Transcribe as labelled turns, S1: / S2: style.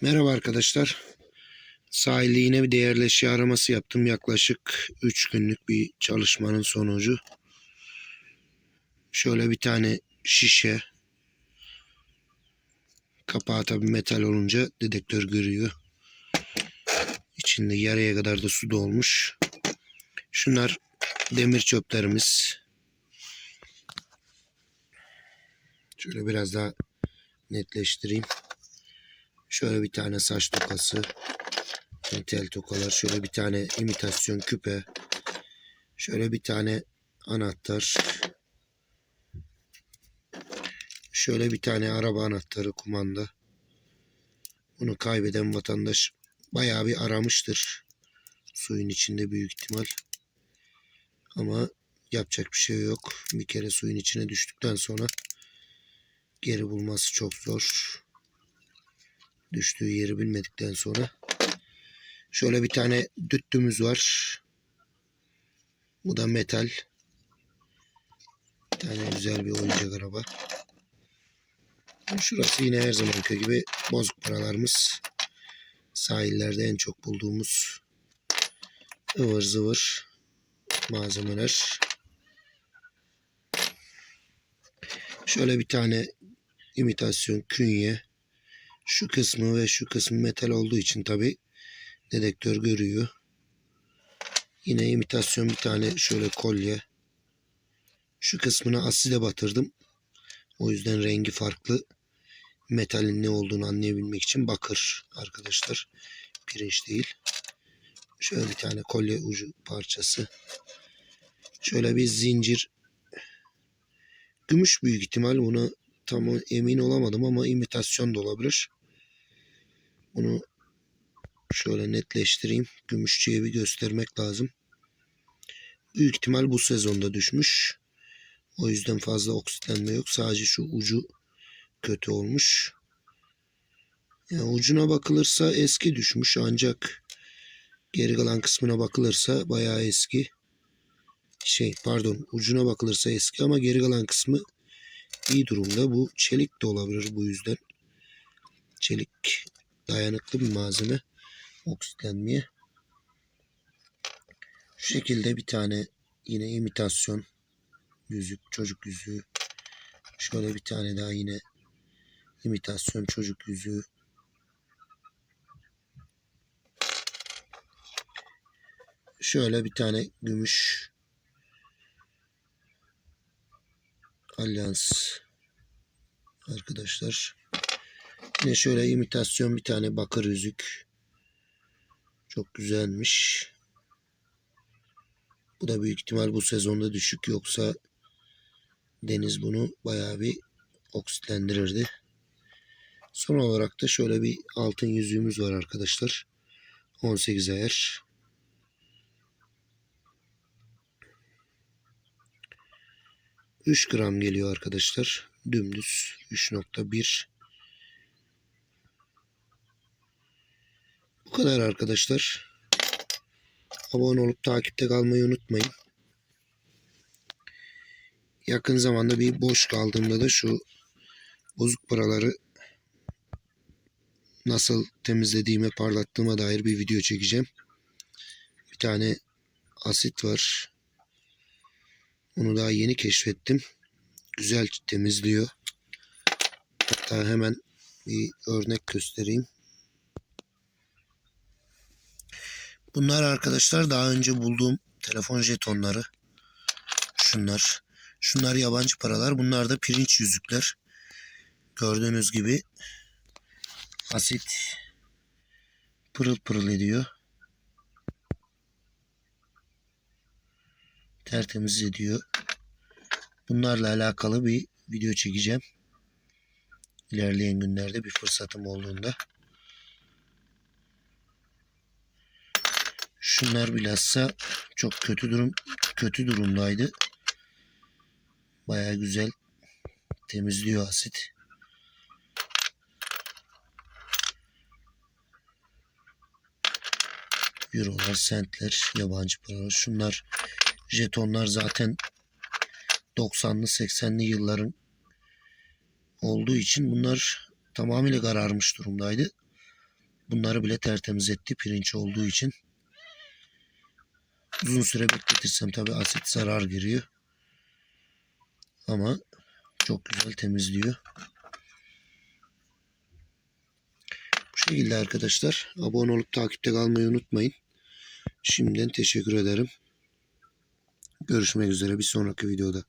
S1: Merhaba arkadaşlar. Sahilde yine bir değerli eşya araması yaptım. Yaklaşık 3 günlük bir çalışmanın sonucu. Şöyle bir tane şişe. Kapağı tabi metal olunca dedektör görüyor. İçinde yarıya kadar da su dolmuş. Şunlar demir çöplerimiz. Şöyle biraz daha netleştireyim. Şöyle bir tane saç tokası. Tel tokalar. Şöyle bir tane imitasyon küpe. Şöyle bir tane anahtar. Şöyle bir tane araba anahtarı kumanda. Bunu kaybeden vatandaş bayağı bir aramıştır. Suyun içinde büyük ihtimal. Ama yapacak bir şey yok. Bir kere suyun içine düştükten sonra geri bulması çok zor düştüğü yeri bilmedikten sonra. Şöyle bir tane düttümüz var. Bu da metal. Bir tane güzel bir oyuncak araba. Şurası yine her zamanki gibi bozuk paralarımız. Sahillerde en çok bulduğumuz ıvır zıvır malzemeler. Şöyle bir tane imitasyon künye. Şu kısmı ve şu kısmı metal olduğu için tabi dedektör görüyor. Yine imitasyon bir tane şöyle kolye. Şu kısmını asile batırdım. O yüzden rengi farklı. Metalin ne olduğunu anlayabilmek için bakır arkadaşlar. Pirinç değil. Şöyle bir tane kolye ucu parçası. Şöyle bir zincir. Gümüş büyük ihtimal buna tam emin olamadım ama imitasyon da olabilir. Bunu şöyle netleştireyim. Gümüşçüye bir göstermek lazım. Büyük ihtimal bu sezonda düşmüş. O yüzden fazla oksitlenme yok. Sadece şu ucu kötü olmuş. Yani ucuna bakılırsa eski düşmüş ancak geri kalan kısmına bakılırsa bayağı eski. Şey pardon ucuna bakılırsa eski ama geri kalan kısmı iyi durumda. Bu çelik de olabilir bu yüzden. Çelik dayanıklı bir malzeme oksitlenmeye. Şu şekilde bir tane yine imitasyon yüzük, çocuk yüzüğü. Şöyle bir tane daha yine imitasyon çocuk yüzüğü. Şöyle bir tane gümüş alyans arkadaşlar. Yine şöyle imitasyon bir tane bakır yüzük. Çok güzelmiş. Bu da büyük ihtimal bu sezonda düşük yoksa deniz bunu bayağı bir oksitlendirirdi. Son olarak da şöyle bir altın yüzüğümüz var arkadaşlar. 18 ayar. Üç gram geliyor arkadaşlar. Dümdüz 3.1 kadar arkadaşlar. Abone olup takipte kalmayı unutmayın. Yakın zamanda bir boş kaldığımda da şu bozuk paraları nasıl temizlediğime parlattığıma dair bir video çekeceğim. Bir tane asit var. Onu daha yeni keşfettim. Güzel temizliyor. Hatta hemen bir örnek göstereyim. Bunlar arkadaşlar daha önce bulduğum telefon jetonları. Şunlar. Şunlar yabancı paralar. Bunlar da pirinç yüzükler. Gördüğünüz gibi asit pırıl pırıl ediyor. Tertemiz ediyor. Bunlarla alakalı bir video çekeceğim. İlerleyen günlerde bir fırsatım olduğunda. Şunlar bilhassa çok kötü durum kötü durumdaydı. Baya güzel temizliyor asit. Eurolar, centler, yabancı paralar. Şunlar jetonlar zaten 90'lı 80'li yılların olduğu için bunlar tamamıyla kararmış durumdaydı. Bunları bile tertemiz etti pirinç olduğu için. Uzun süre bekletirsem tabi asit zarar giriyor. Ama çok güzel temizliyor. Bu şekilde arkadaşlar. Abone olup takipte kalmayı unutmayın. Şimdiden teşekkür ederim. Görüşmek üzere bir sonraki videoda.